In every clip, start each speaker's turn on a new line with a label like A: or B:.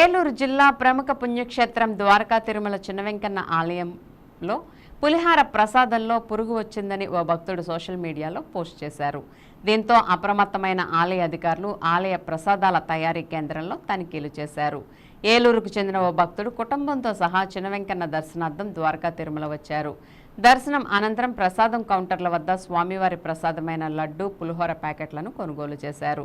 A: ఏలూరు జిల్లా ప్రముఖ పుణ్యక్షేత్రం ద్వారకా తిరుమల చిన్నవెంకన్న ఆలయంలో పులిహార ప్రసాదంలో పురుగు వచ్చిందని ఓ భక్తుడు సోషల్ మీడియాలో పోస్ట్ చేశారు. దీంతో అప్రమత్తమైన ఆలయ అధికారులు ఆలయ ప్రసాదాల తయారీ కేంద్రంలో తనిఖీలు చేశారు. ఏలూరుకు చెందిన ఓ భక్తుడు కుటుంబంతో సహా చిన్నవెంకన్న దర్శనార్థం ద్వారకా తిరుమల వచ్చారు. దర్శనం అనంతరం ప్రసాదం కౌంటర్ల వద్ద స్వామివారి ప్రసాదమైన లడ్డు పులిహోర ప్యాకెట్లను కొనుగోలు చేశారు.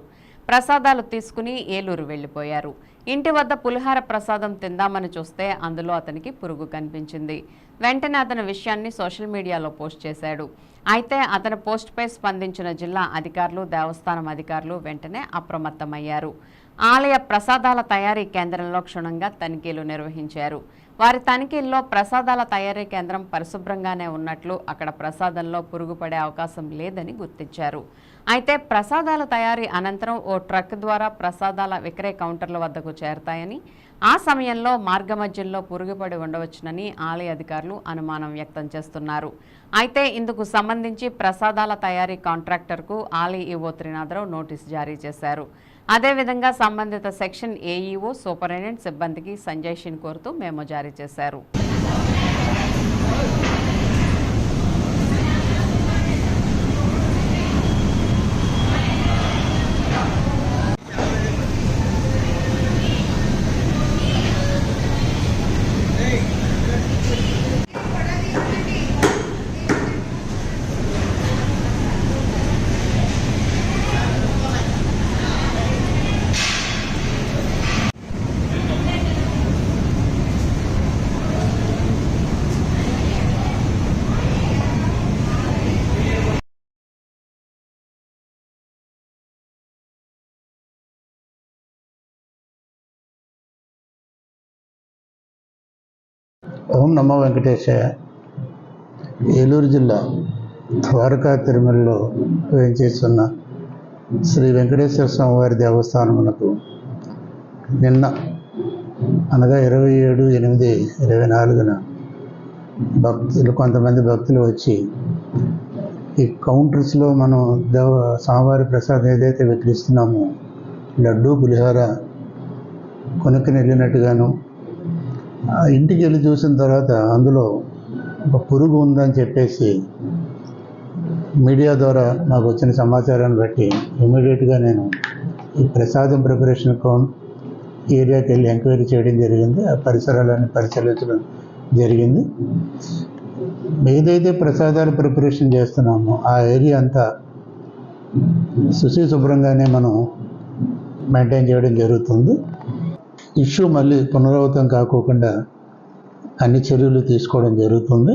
A: ప్రసాదాలు తీసుకుని ఏలూరు వెళ్ళిపోయారు ఇంటి వద్ద పులిహార ప్రసాదం తిందామని చూస్తే అందులో అతనికి పురుగు కనిపించింది. వెంటనే అతని విషయాన్ని సోషల్ మీడియాలో పోస్ట్ చేశాడు. అయితే అతని పోస్ట్పై స్పందించిన జిల్లా అధికారులు దేవస్థానం అధికారులు వెంటనే అప్రమత్తమయ్యారు. ఆలయ ప్రసాదాల తయారీ కేంద్రంలో క్షుణ్ణంగా తనిఖీలు నిర్వహించారు. వారి తనిఖీల్లో ప్రసాదాల తయారీ కేంద్రం పరిశుభ్రంగానే ఉన్నట్లు అక్కడ ప్రసాదంలో పురుగుపడే అవకాశం లేదని గుర్తించారు. అయితే ప్రసాదాల తయారీ అనంతరం ఓ ట్రక్ ద్వారా ప్రసాదాల విక్రయ కౌంటర్ల వద్దకు చేరతాయని ఆ సమయంలో మార్గమధ్యంలో పురుగుపడి ఉండవచ్చునని ఆలయ అధికారులు అనుమానం వ్యక్తం చేస్తున్నారు. అయితే ఇందుకు సంబంధించి ప్రసాదాల తయారీ కాంట్రాక్టర్కు ఆలయ ఈవో త్రినాథరావు నోటీసు జారీ చేశారు. అదేవిధంగా సంబంధిత సెక్షన్ ఏఈఓ సూపరింటెండెంట్ సిబ్బందికి సంజయ్ షిన్ కోరుతూ మేము జారీ చేశారు.
B: ఓం నమో వెంకటేశాయ. ఏలూరు జిల్లా ద్వారకా తిరుమలలో వేయించేస్తున్న శ్రీ వెంకటేశ్వర స్వామివారి దేవస్థానమునకు నిన్న అనగా ఇరవై ఏడు ఎనిమిది ఇరవై నాలుగున భక్తులు కొంతమంది భక్తులు వచ్చి ఈ కౌంటర్స్లో మనం దేవ స్వామివారి ప్రసాదం ఏదైతే విక్రిస్తున్నామో లడ్డు పులిహోర కొనుక్కుని వెళ్ళినట్టుగాను ఆ ఇంటికి వెళ్ళి చూసిన తర్వాత అందులో ఒక పురుగు ఉందని చెప్పేసి మీడియా ద్వారా నాకు వచ్చిన సమాచారాన్ని బట్టి ఇమీడియట్గా నేను ఈ ప్రసాదం ప్రిపరేషన్ కోన్ ఏరియాకి వెళ్ళి ఎంక్వైరీ చేయడం జరిగింది. ఆ పరిసరాలన్నీ పరిశీలించడం జరిగింది. ఏదైతే ప్రసాదాలు ప్రిపరేషన్ చేస్తున్నామో ఆ ఏరియా అంతా శుచి శుభ్రంగానే మనం మెయింటైన్ చేయడం జరుగుతుంది. ఇష్యూ మళ్ళీ పునరావృతం కాకోకుండా అన్ని చర్యలు తీసుకోవడం జరుగుతుంది.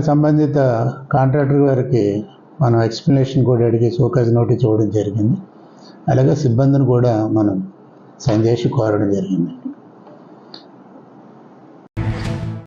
B: సంబంధిత కాంట్రాక్టర్ గారికి మనం ఎక్స్ప్లెనేషన్ కూడా అడిగి సోకాజ్ నోటీస్ ఇవ్వడం జరిగింది. అలాగే సిబ్బందిని కూడా మనం సందేశం కోరడం జరిగింది.